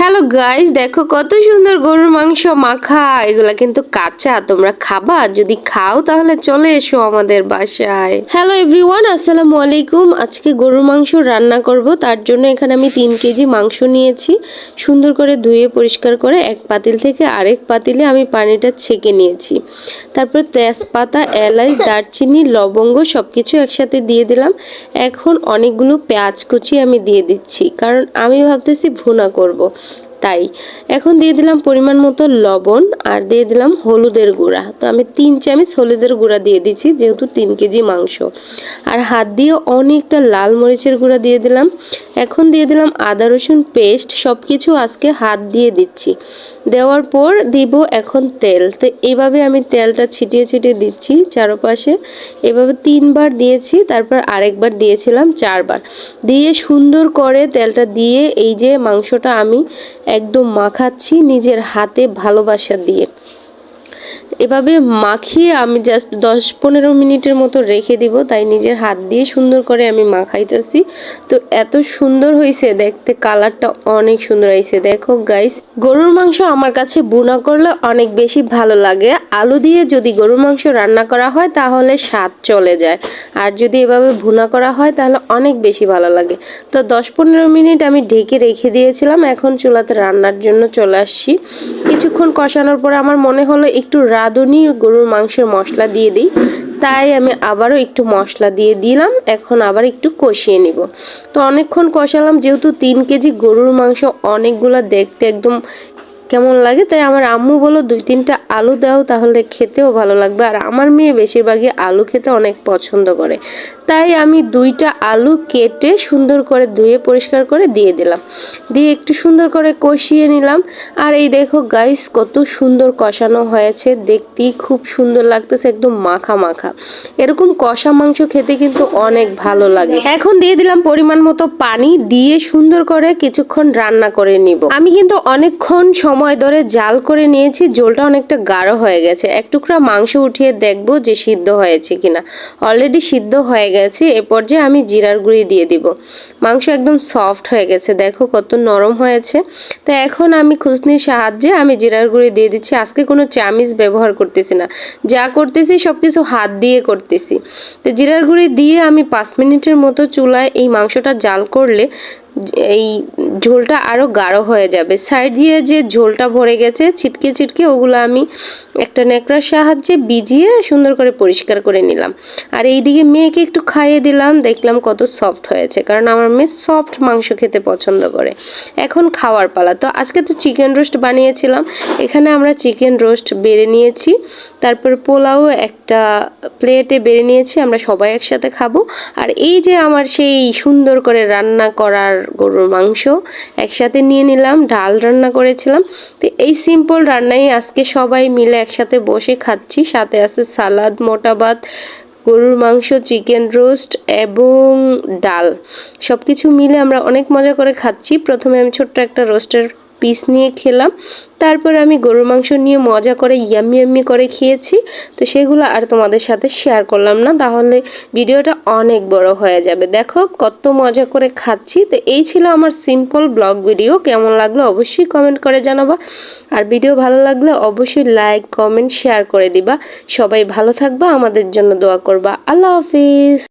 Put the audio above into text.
Hello guys দেখো, কত সুন্দর গরুর মাংস, মাখা, এগুলা কিন্তু কাঁচা। তোমরা খাবা? যদি খাও, তাহলে চলে এসো আমাদের বাসায়। হ্যালো এভরিওয়ান আসসালামু আলাইকুম। আজকে গরুর মাংস রান্না করব। তার জন্য এখানে আমি তিন কেজি মাংস নিয়েছি। সুন্দর করে ধুয়ে, পরিষ্কার করে এক পাতিল থেকে আরেক পাতিলে আমি পানিটা ছেঁকে নিয়েছি। তারপর তেজপাতা, এলাচ, দারচিনি, লবঙ্গ সব কিছু একসাথে দিয়ে দিলাম। এখন অনেকগুলো পেঁয়াজ কুচি আমি দিয়ে দিচ্ছি। কারণ আমি ভাবতেছি ভুনা করব। তাই এখন দিয়ে দিলাম পরিমাণ মতো লবণ আর দিয়ে দিলাম হলুদের গুঁড়া। তো আমি তিন চামচ হলুদের গুঁড়া দিয়ে দিচ্ছি, যেহেতু তিন কেজি মাংস। আর হাত দিয়ে অনেকটা লাল মরিচের গুঁড়া দিয়ে দিলাম। এখন দিয়ে দিলাম আদা, রসুন পেস্ট সব কিছু আজকে হাত দিয়ে দিচ্ছি। দেওয়ার পর দিব এখন তেল। তো এইভাবে আমি তেলটা ছিটিয়ে ছিটিয়ে দিচ্ছি চারপাশে। এভাবে তিনবার দিয়েছি, তারপর আরেকবার দিয়েছিলাম চারবার। দিয়ে সুন্দর করে তেলটা দিয়ে এই যে মাংসটা আমি একদম মাখাচ্ছি নিজের হাতে ভালোবাসা দিয়ে। এভাবে মাখিয়ে আমি জাস্ট দশ পনেরো মিনিটের মতো রেখে দিব, তাই নিজের হাত দিয়ে সুন্দর করে আমি মাখাইতেছি। তো এত সুন্দর হয়েছে দেখতে কালারটা অনেক সুন্দর হয়েছে দেখো গাইস গরুর মাংস আমার কাছে বুনা করলে অনেক বেশি ভালো লাগে। আলু দিয়ে যদি গরুর মাংস রান্না করা হয়, তাহলে স্বাদ চলে যায়। আর যদি এভাবে ভুনা করা হয়, তাহলে অনেক বেশি ভালো লাগে। তো দশ পনেরো মিনিট আমি ঢেকে রেখে দিয়েছিলাম, এখন চুলাতে রান্নার জন্য চলে আসছি। কিছুক্ষণ কষানোর পরে আমার মনে হলো একটু রাঁধুনি গরুর মাংসের মশলা দিয়ে দিই। তাই আমি আবারও একটু মশলা দিয়ে দিলাম। এখন আবার একটু কষিয়ে নিব। তো অনেকক্ষণ কষালাম, যেহেতু তিন কেজি গরুর মাংস অনেকগুলো দেখতে একদম কেমন লাগে? তাই আমার আম্মু বলো দুই তিনটা আলু দাও, তাহলে খেতেও ভালো লাগবে। আর আমার মেয়ে বেশিরভাগই আলু খেতে অনেক পছন্দ করে। তাই আমি দুইটা আলু কেটে সুন্দর করে ধুয়ে পরিষ্কার করে দিয়ে দিলাম। দিয়ে একটু সুন্দর করে কষিয়ে নিলাম। আর এই দেখো গাইস কত সুন্দর কষানো হয়েছে। দেখতেই খুব সুন্দর লাগতেছে, একদম মাখা মাখা। এরকম কষা মাংস খেতে কিন্তু অনেক ভালো লাগে। এখন দিয়ে দিলাম পরিমাণ মতো পানি, দিয়ে সুন্দর করে কিছুক্ষণ রান্না করে নিব। আমি কিন্তু অনেকক্ষণ সময় ধরে জাল করে নিয়েছি জলটা অনেকটা গাঢ় হয়ে গেছে। এক টুকরা মাংস উঠিয়ে দেখব যে সিদ্ধ হয়েছে কিনা। অলরেডি সিদ্ধ হয়ে গেছে, এ পর্যায়ে আমি জিরার গুঁড়ি দিয়ে দিব। মাংস একদম সফট হয়ে গেছে, দেখো কত নরম হয়েছে। তো এখন আমি খুসনির সাহায্যে আমি জিরার গুঁড়ি দিয়ে দিচ্ছি। আজকে কোনো চামিচ ব্যবহার করতেছি না। যা করতেছি সব কিছু হাত দিয়ে করতেছি। তো জিরার গুঁড়ি দিয়ে আমি পাঁচ মিনিটের মতো চুলায় এই মাংসটা জাল করলে এই ঝোলটা আরও গাঢ় হয়ে যাবে। সাইড দিয়ে যে ঝোলটা ভরে গেছে, ছিটকে ছিটকে ওগুলো আমি একটা ন্যাকড়ার সাহায্যে ভিজিয়ে সুন্দর করে পরিষ্কার করে নিলাম। আর এইদিকে মেয়েকে একটু খাইয়ে দিলাম, দেখলাম কত সফট হয়েছে, কারণ আমার মেয়ে সফট মাংস খেতে পছন্দ করে। এখন খাওয়ার পালা। তো আজকে তো চিকেন রোস্ট বানিয়েছিলাম, এখানে আমরা চিকেন রোস্ট বেড়ে নিয়েছি, তারপর পোলাও একটা প্লেটে বেড়ে নিয়েছি, আমরা সবাই একসাথে খাব। আর এই যে আমার সেই সুন্দর করে রান্না করার গরুর মাংস একসাথে নিয়ে নিলাম, ডাল রান্না করেছিলাম। তো এই সিম্পল রান্নাই আজকে সবাই মিলে একসাথে বসে খাচ্ছি। সাথে আছে সালাদ মোটা ভাত গরুর মাংস, চিকেন রোস্ট এবং ডাল। সব কিছু মিলে আমরা অনেক মজা করে খাচ্ছি। প্রথমে আমি ছোট্ট একটা রোস্টের পিস নিয়ে খেলাম। তারপর আমি গরুর মাংস নিয়ে মজা করে ইয়ামি ইয়ামি করে খেয়েছি। তো সেগুলো আর তোমাদের সাথে শেয়ার করলাম না, তাহলে ভিডিওটা অনেক বড় হয়ে যাবে। দেখো কত মজা করে খাচ্ছি। তো এই ছিল আমার সিম্পল ব্লগ ভিডিও কেমন লাগল অবশ্যই কমেন্ট করে জানাবা। আর ভিডিও ভালো লাগলে অবশ্যই লাইক কমেন্ট শেয়ার করে দিবা। সবাই ভালো থাকবা, আমাদের জন্য দোয়া করবা। আল্লাহ হাফিজ।